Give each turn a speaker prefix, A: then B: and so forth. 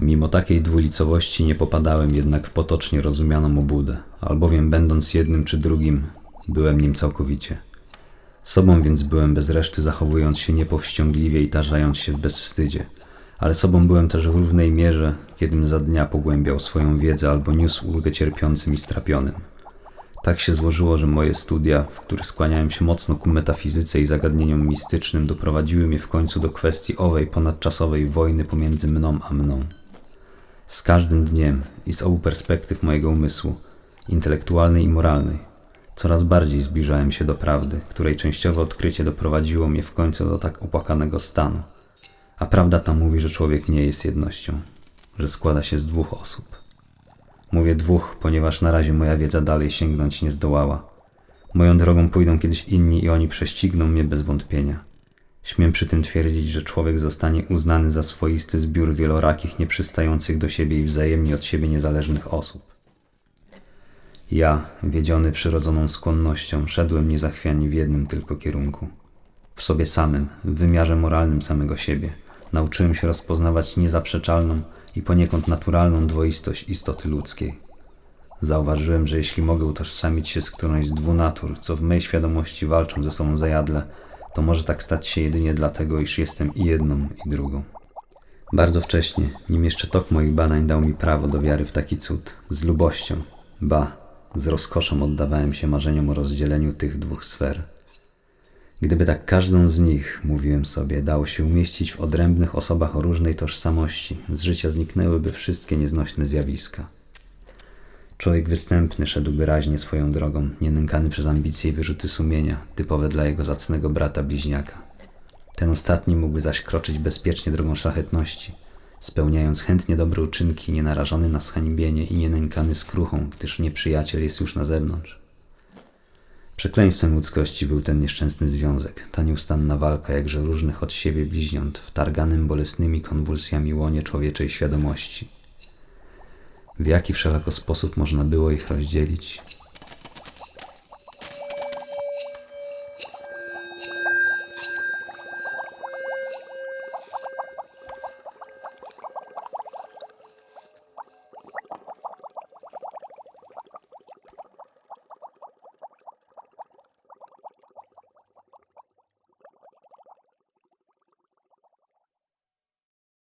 A: Mimo takiej dwulicowości nie popadałem jednak w potocznie rozumianą obłudę, albowiem będąc jednym czy drugim, byłem nim całkowicie. Sobą więc byłem bez reszty, zachowując się niepowściągliwie i tarzając się w bezwstydzie, ale sobą byłem też w równej mierze, kiedym za dnia pogłębiał swoją wiedzę albo niósł ulgę cierpiącym i strapionym. Tak się złożyło, że moje studia, w których skłaniałem się mocno ku metafizyce i zagadnieniom mistycznym, doprowadziły mnie w końcu do kwestii owej ponadczasowej wojny pomiędzy mną a mną. Z każdym dniem i z obu perspektyw mojego umysłu, intelektualnej i moralnej, coraz bardziej zbliżałem się do prawdy, której częściowe odkrycie doprowadziło mnie w końcu do tak opłakanego stanu. A prawda ta mówi, że człowiek nie jest jednością, że składa się z dwóch osób. Mówię dwóch, ponieważ na razie moja wiedza dalej sięgnąć nie zdołała. Moją drogą pójdą kiedyś inni i oni prześcigną mnie bez wątpienia. Śmiem przy tym twierdzić, że człowiek zostanie uznany za swoisty zbiór wielorakich, nieprzystających do siebie i wzajemnie od siebie niezależnych osób. Ja, wiedziony przyrodzoną skłonnością, szedłem niezachwianie w jednym tylko kierunku. W sobie samym, w wymiarze moralnym samego siebie, nauczyłem się rozpoznawać niezaprzeczalną i poniekąd naturalną dwoistość istoty ludzkiej. Zauważyłem, że jeśli mogę utożsamić się z którąś z dwu natur, co w mej świadomości walczą ze sobą zajadle, to może tak stać się jedynie dlatego, iż jestem i jedną, i drugą. Bardzo wcześnie, nim jeszcze tok moich badań dał mi prawo do wiary w taki cud, z lubością, ba, z rozkoszą oddawałem się marzeniom o rozdzieleniu tych dwóch sfer. Gdyby tak każdą z nich, mówiłem sobie, dało się umieścić w odrębnych osobach o różnej tożsamości, z życia zniknęłyby wszystkie nieznośne zjawiska. Człowiek występny szedłby raźnie swoją drogą, nienękany przez ambicje i wyrzuty sumienia, typowe dla jego zacnego brata bliźniaka. Ten ostatni mógłby zaś kroczyć bezpiecznie drogą szlachetności, spełniając chętnie dobre uczynki, nienarażony na zhańbienie i nienękany skruchą, gdyż nieprzyjaciel jest już na zewnątrz. Przekleństwem ludzkości był ten nieszczęsny związek, ta nieustanna walka jakże różnych od siebie bliźniąt w targanym bolesnymi konwulsjami łonie człowieczej świadomości. W jaki wszelako sposób można było ich rozdzielić?